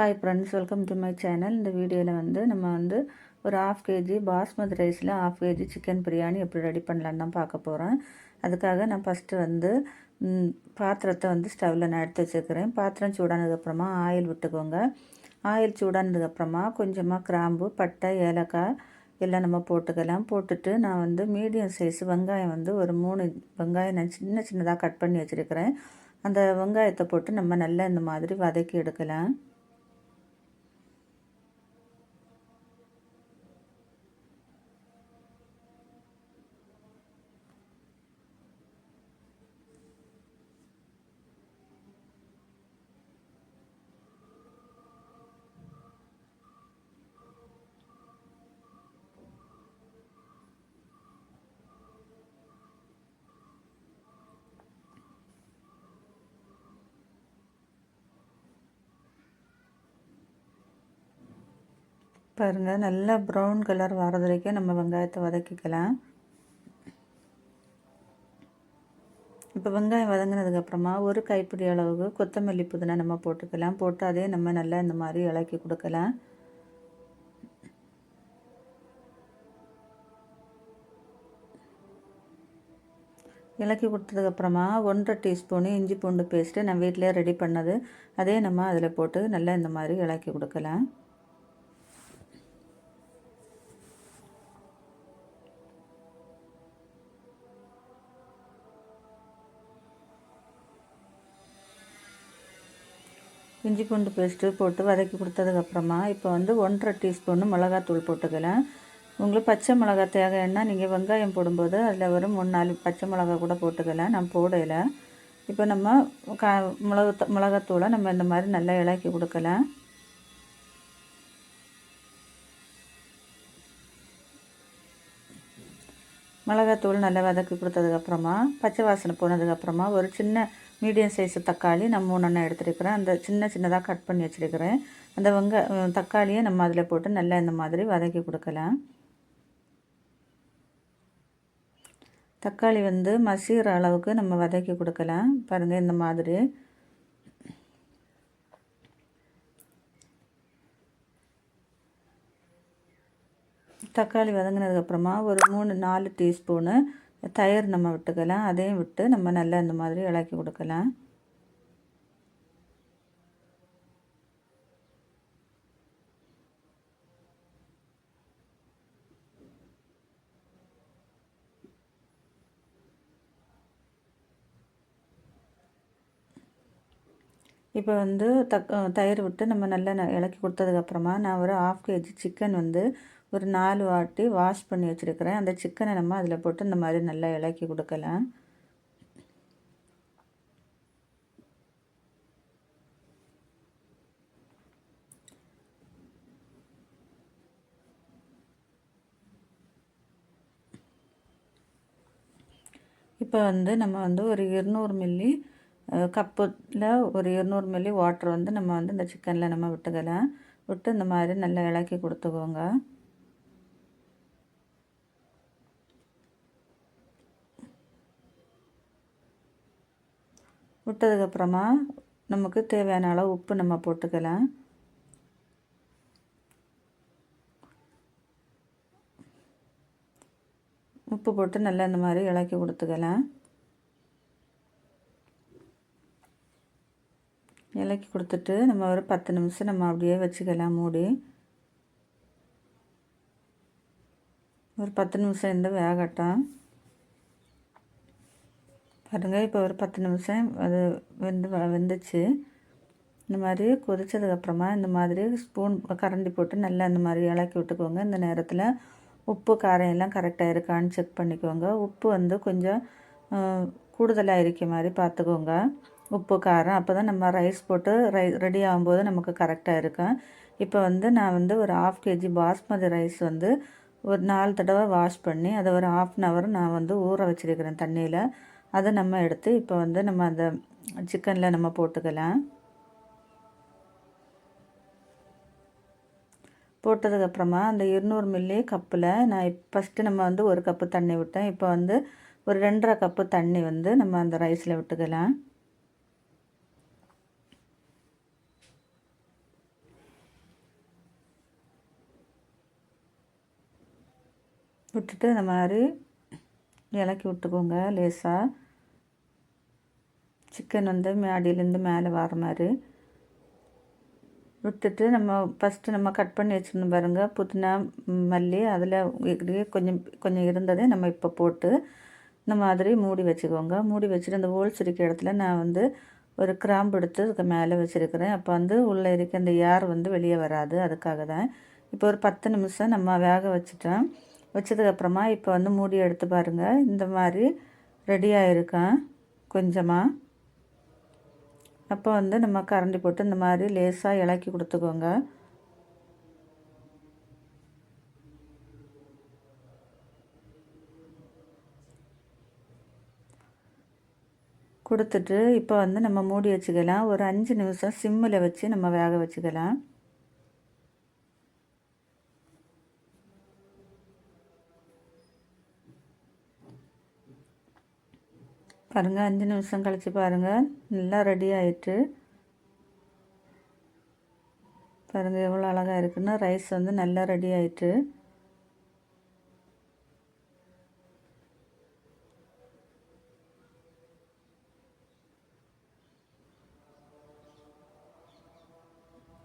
Hi friends welcome to my channel இந்த வீடியோவில் வந்து நம்ம வந்து ஒரு ஆஃப் கேஜி பாஸ்மதி ரைஸில் ஆஃப் கேஜி சிக்கன் பிரியாணி எப்படி ரெடி பண்ணலான்னு தான் பார்க்க போகிறேன் அதுக்காக நான் ஃபஸ்ட்டு வந்து பாத்திரத்தை வந்து ஸ்டவ்வில் நான் எடுத்து வச்சுருக்கிறேன். பாத்திரம் சூடானதுக்கப்புறமா ஆயில் விட்டுக்கோங்க. ஆயில் சூடானதுக்கப்புறமா கொஞ்சமாக கிராம்பு பட்டை ஏலக்காய் எல்லாம் நம்ம போட்டுக்கலாம். போட்டுட்டு நான் வந்து மீடியம் சைஸ் வெங்காயம் வந்து ஒரு மூணு வெங்காயம் நான் சின்ன சின்னதாக கட் பண்ணி வச்சுருக்கிறேன். அந்த வெங்காயத்தை போட்டு நம்ம நல்லா இந்த மாதிரி வதக்கி எடுக்கலாம். பாருங்கள் நல்லா ப்ரௌன் கலர் வர்றது வரைக்கும் நம்ம வெங்காயத்தை வதக்கிக்கலாம். இப்போ வெங்காயம் வதங்கினதுக்கப்புறமா ஒரு கைப்பிடி அளவுக்கு கொத்தமல்லி புதினா நம்ம போட்டுக்கலாம். போட்டு அதே நம்ம நல்லா இந்த மாதிரி இலக்கி கொடுக்கலாம். இலக்கி கொடுத்ததுக்கப்புறமா ஒன்றரை டீஸ்பூனு இஞ்சி பூண்டு பேஸ்ட்டு நான் வீட்டிலே ரெடி பண்ணது. அதே நம்ம அதில் போட்டு நல்லா இந்த மாதிரி இலக்கி கொடுக்கலாம். இஞ்சி பூண்டு பேஸ்ட்டு போட்டு வதக்கி கொடுத்ததுக்கப்புறமா இப்போ வந்து ஒன்றரை டீஸ்பூன் மிளகாத்தூள் போட்டுக்கலாம் உங்களுக்கு பச்சை மிளகா தேவைன்னா நீங்கள் வெங்காயம் போடும்போது அதில் வரும் மூணு நாலு பச்சை மிளகா கூட போட்டுக்கலாம். நான் போடலை. இப்போ நம்ம கா மிளகு மிளகாத்தூளை நம்ம இந்த மாதிரி நல்லா இலக்கி கொடுக்கலாம். மிளகாத்தூள் நல்லா வதக்கி கொடுத்ததுக்கப்புறமா பச்சை வாசனை போனதுக்கப்புறமா ஒரு சின்ன மீடியம் சைஸ் தக்காளி நம்ம மூணெண்ணம் எடுத்துருக்கிறேன். அந்த சின்ன சின்னதாக கட் பண்ணி வச்சுருக்கிறேன். அந்த வெங்க தக்காளியை நம்ம அதில் போட்டு நல்லா இந்த மாதிரி வதக்கி கொடுக்கலாம். தக்காளி வந்து மசிகிற அளவுக்கு நம்ம வதக்கி கொடுக்கலாம். பாருங்கள் இந்த மாதிரி. தக்காளி வதங்கினதுக்கப்புறமா ஒரு மூணு நாலு டீஸ்பூனு தயிர் நம்ம விட்டுக்கலாம் அதையும் விட்டு நம்ம நல்லா இந்த மாதிரி இலக்கி கொடுக்கலாம். இப்போ வந்து தக் தயிர் விட்டு நம்ம நல்லா இலக்கி கொடுத்ததுக்கப்புறமா நான் ஒரு ஆஃப் கேஜி சிக்கன் வந்து ஒரு நாலு வாட்டி வாஷ் பண்ணி வச்சுருக்கிறேன். அந்த சிக்கனை நம்ம அதில் போட்டு இந்த மாதிரி நல்லா இலக்கி கொடுக்கலாம். இப்போ வந்து நம்ம வந்து ஒரு இருநூறு மில்லி கப்பில் ஒரு இருநூறு மில்லி வாட்டர் வந்து நம்ம வந்து இந்த சிக்கனில் நம்ம விட்டுக்கலாம். விட்டு இந்த மாதிரி நல்லா இலக்கி கொடுத்துக்கோங்க. விட்டதுக்கப்புறமா நமக்கு தேவையான அளவு உப்பு நம்ம போட்டுக்கலாம். உப்பு போட்டு நல்லா இந்த மாதிரி இலக்கி கொடுத்துக்கலாம். இலக்கி கொடுத்துட்டு நம்ம ஒரு பத்து நிமிஷம் நம்ம அப்படியே வச்சுக்கலாம் மூடி. ஒரு பத்து நிமிஷம் இருந்து வேகட்டும். பாருங்கள் இப்போ ஒரு பத்து நிமிஷம் அது வெந்து வ- வெந்துச்சு. இந்த மாதிரி கொதித்ததுக்கப்புறமா இந்த மாதிரி ஸ்பூன் கரண்டி போட்டு நல்லா இந்த மாதிரி இலக்கி விட்டுக்கோங்க. இந்த நேரத்தில் உப்பு காரம் எல்லாம் கரெக்டாக இருக்கான்னு செக் பண்ணிக்கோங்க. உப்பு வந்து கொஞ்சம் கூடுதலாக இருக்க மாதிரி பார்த்துக்கோங்க. உப்பு காரம் அப்போ தான் நம்ம ரைஸ் போட்டு ரை ரெடி ஆகும்போது நமக்கு கரெக்டாக இருக்கும். இப்போ வந்து நான் வந்து ஒரு ஆஃப் கேஜி பாஸ்மதி ரைஸ் வந்து ஒரு நாலு தடவை வாஷ் பண்ணி அதை ஒரு ஆஃப் அன் ஹவர் நான் வந்து ஊற வச்சிருக்கிறேன் தண்ணியில். அதை நம்ம எடுத்து இப்போ வந்து நம்ம அந்த சிக்கனில் நம்ம போட்டுக்கலாம். போட்டதுக்கப்புறமா அந்த இருநூறு மில்லி கப்பில் நான் ஃபஸ்ட்டு நம்ம வந்து ஒரு கப்பு தண்ணி விட்டேன். இப்போ வந்து ஒரு ரெண்டரை கப்பு தண்ணி வந்து நம்ம அந்த ரைஸில் விட்டுக்கலாம். விட்டுட்டு இந்த மாதிரி இலக்கி விட்டுக்கோங்க லேசாக சிக்கன் வந்து மேடியிலேருந்து மேலே வர மாதிரி. விட்டுட்டு நம்ம ஃபஸ்ட்டு நம்ம கட் பண்ணி வச்சுருந்தோம் பாருங்கள் புதினா மல்லி அதில் கொஞ்சம் கொஞ்சம் இருந்ததே நம்ம இப்போ போட்டு இந்த மாதிரி மூடி வச்சுக்கோங்க. மூடி வச்சுட்டு அந்த ஹோல்ஸ் இருக்க இடத்துல நான் வந்து ஒரு கிராம்பு எடுத்து அதுக்கு மேலே வச்சுருக்கிறேன். அப்போ வந்து உள்ளே இருக்க அந்த ஏர் வந்து வெளியே வராது அதுக்காக தான். இப்போ ஒரு பத்து நிமிஷம் நம்ம வேக வச்சுட்டோம் வச்சதுக்கப்புறமா இப்போ வந்து மூடி எடுத்து பாருங்கள் இந்த மாதிரி ரெடியாக இருக்கேன் கொஞ்சமாக அப்போ வந்து நம்ம கரண்டி போட்டு இந்த மாதிரி லேசாக இலக்கி கொடுத்துக்கோங்க. கொடுத்துட்டு இப்போ வந்து நம்ம மூடி வச்சுக்கலாம். ஒரு அஞ்சு நிமிஷம் சிம்மில் வச்சு நம்ம வேக வச்சுக்கலாம். பாருங்கள் அஞ்சு நிமிஷம் கழித்து பாருங்கள் நல்லா ரெடி ஆயிட்டு. பாருங்கள் எவ்வளோ அழகாக இருக்குன்னு. ரைஸ் வந்து நல்லா ரெடி ஆயிட்டு.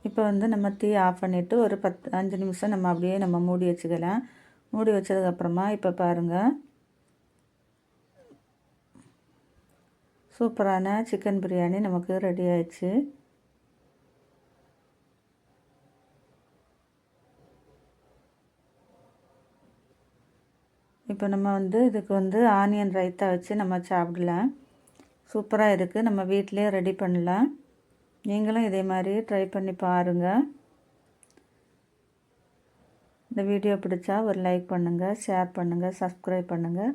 இப்போ வந்து நம்ம தீ ஆஃப் பண்ணிவிட்டு ஒரு பத்து அஞ்சு நிமிஷம் நம்ம அப்படியே நம்ம மூடி வச்சுக்கலாம். மூடி வச்சதுக்கப்புறமா இப்போ பாருங்கள் சூப்பரான சிக்கன் பிரியாணி நமக்கு ரெடி ஆயிடுச்சு. இப்போ நம்ம வந்து இதுக்கு வந்து ஆனியன் ரைத்தா வச்சு நம்ம சாப்பிடலாம். சூப்பராக இருக்குது நம்ம வீட்டிலே ரெடி பண்ணலாம். நீங்களும் இதே மாதிரி ட்ரை பண்ணி பாருங்கள் இந்த வீடியோ பிடிச்சா ஒரு லைக் பண்ணுங்கள் ஷேர் பண்ணுங்கள் சப்ஸ்கிரைப் பண்ணுங்கள்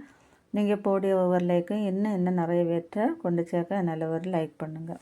நீங்கள் போடிய ஒவ்வொரு லைக்கும் இன்னும் இன்னும் நிறைய பேர்கிட்ட கொண்டு சேர்க்க நல்ல ஒரு லைக் பண்ணுங்கள்